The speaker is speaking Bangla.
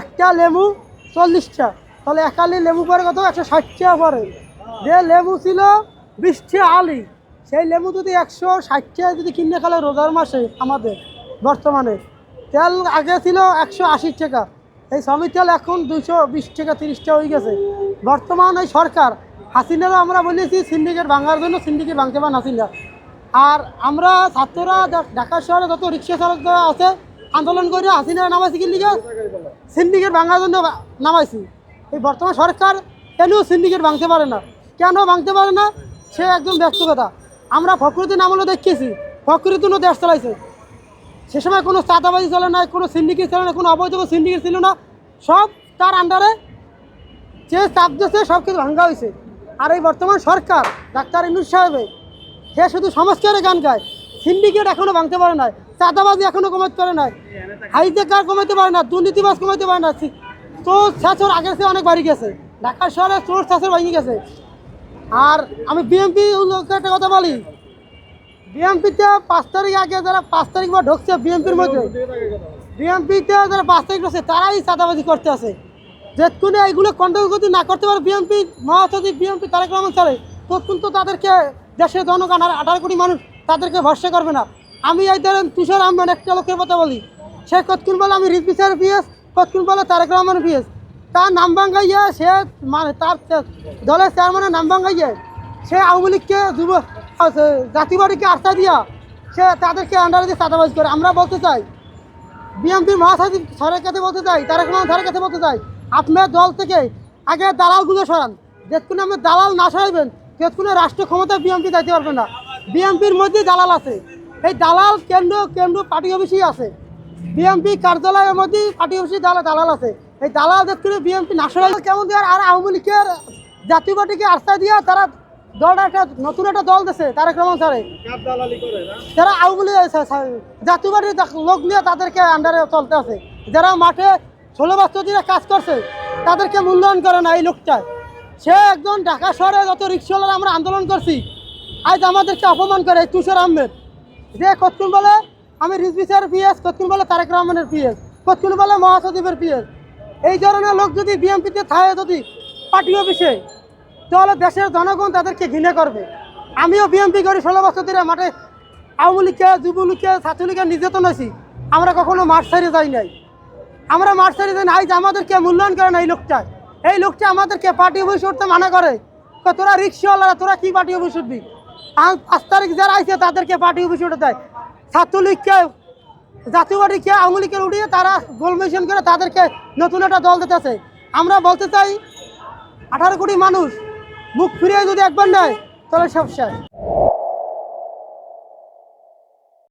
একটা লেবু চল্লিশটা। তাহলে একালি লেবু পরে কত? একশো ষাট টাকা পরে। যে লেবু ছিল বৃষ্টি আলি, সেই লেবু যদি একশো ষাট টাকা যদি কিনে খেলে রোজার মাসে আমাদের, বর্তমানে, তেল আগে ছিল একশো আশি টাকা। এই সবই তেল এখন দুইশো বিশ টাকা, তিরিশ টাকা হয়ে গেছে। বর্তমান এই সরকার, হাসিনারও আমরা বলেছি সিন্ডিকেট ভাঙার জন্য সিন্ডিকেট ভাঙতে পারেন হাসিনা। আর আমরা ছাত্ররা, ঢাকা শহরে যত রিক্সা চালকরা আছে আন্দোলন করে হাসিনা নামাইছি কি লিগে? সিন্ডিকেট ভাঙার জন্য নামাইছি। এই বর্তমান সরকার কেন সিন্ডিকেট ভাঙতে পারে না? কেন ভাঙতে পারে না? সে একদম ব্যস্ত কথা। আমরা ফখরুদ্দিন আমলে দেখিয়েছি ফখরুদ্দিনও দেশ চালাইছে। সে সময় কোনো চাঁদাবাজি চলে না কোনো সিন্ডিকেট চলে না কোনো অবৈধ সিন্ডিকেট ছিল না। সব তার আন্ডারে যে চাপ দিয়েছে, সব কিছু ভাঙ্গা হয়েছে। আর এই বর্তমান সরকার, ডাক্তার ইনুস সাহেবে, সে শুধু সংস্কারে গান গায়। সিন্ডিকেট এখনও ভাঙতে পারে না চাঁদাবাজি এখনও কমাতে পারে না হাইজেকার কমাতে পারে না, দুর্নীতিবাজ কমাতে পারে না চোর ছাচর আগের চেয়ে অনেক বাড়ি গেছে ঢাকা শহরে চোর ছাচর ভেঙে গেছে। আর আমি বিএমপি একটা কথা বলি বিএমপিতে পাঁচ তারিখ আগে যারা পাঁচ তারিখ বা ঢুকছে বিএমপির মধ্যে বিএমপিতে যারা পাঁচ তারিখ ঢুকছে, তারাই চাঁদাবাজি করতে আছে যেক্ষণে এইগুলো কন্ট্রোল যদি না করতে পারে বিএমপি মহাসচিব বিএমপি তারেক রহমান চলে তখন তো তাদেরকে দেশের জনগণ আর আঠারো কোটি মানুষ তাদেরকে ভরসা করবে না। আমি এই ধরেন তুষার আহমেদ একটা লোকের কথা বলি। সে কতক্ষণ বলে আমি রিজবি স্যার পিএস, কতক্ষণ বলে তারেক রহমান পিএস। তার নাম ভাঙ্গাইয়া সে মানে তার দলের চেয়ারম্যানের নাম ভাঙ্গাইয়া সে আওয়ামী লীগকে যুব জাতীয়বাদীকে আস্থা দিয়া সে তাদেরকে আন্ডারে দিয়ে চাঁদাবাজ করে। আমরা বলতে চাই, বিএনপির মহাসচিব স্যারের কাছে বলতে চাই, তারেক রহমান স্যারের কাছে বলতে চাই, আপনার দল থেকে আগে দালালগুলো সরান। যেক্ষণ আপনি দালাল না সরাইবেন তেক্ষণে রাষ্ট্র ক্ষমতায় বিএনপি যাইতে পারবে না। বিএনপির মধ্যে দালাল আছে। এই দালাল কেন্দ্র কেন্দ্র পার্টি অফিসেই আছে। বিএনপি কার্যালয়ের মধ্যেই পার্টি অফিসে দালাল দালাল আছে। এই দালাল দেখলে বিএনপি না সরাইলে কেমন দেওয়ার আর আওয়ামী লীগের জাতীয় পার্টিকে আস্থা দিয়া তারা দলটা একটা নতুন একটা দল দিছে, তারেক রহমান স্যারে। যারা আউগুলি জাতীয় পার্টির লোক নিয়ে তাদেরকে আন্ডারে চলতে আছে। যারা মাঠে ষোলো বছর ধরে কাজ করছে, তাদেরকে মূল্যায়ন করে না এই লোকটা। সে একজন ঢাকা শহরে যত রিক্সাওয়ালারা আমরা আন্দোলন করছি আজ আমাদেরকে অপমান করে তুষার আহমেদ। যে কতক্ষণ বলে আমি রিজভি স্যার পিএস, কতক্ষণ বলে তারেক রহমানের পিএস, কতক্ষণ বলে মহাসচিবের পিএস। এই ধরনের লোক যদি বিএনপিতে থাকে যদি পার্টি অফিসে, তাহলে দেশের জনগণ তাদেরকে ঘৃণা করবে। আমিও বিএনপি করি ষোলো বছর ধরে মাঠে আওয়ামী লীগকে, যুবলীগকে ছাত্রলীগের নির্যাতন হয়েছি। আমরা কখনো মাঠ ছেড়ে যাই নাই। আমরা মাঠ ছেড়ে যাই আজ আমাদেরকে মূল্যায়ন করে না এই লোকটা। এই লোকটা আমাদেরকে পার্টি অফিস উঠতে মানা করে। তোরা রিক্সাওয়ালারা, তোরা কি পার্টি অফিস উঠবি পাঁচ তারিখ যারা আইছে তাদেরকে পার্টি অফিসে উঠে দেয়। ছাত্রলীগকে, জাতীয় পার্টিকে, আওয়ামী উঠিয়ে তারা গোল মিশন করে তাদেরকে নতুন একটা দল দিতেছে। আমরা বলতে চাই, আঠারো কোটি মানুষ, মুখ ফিরিয়ে যদি একবার নেয়, তাহলে সব শেষ।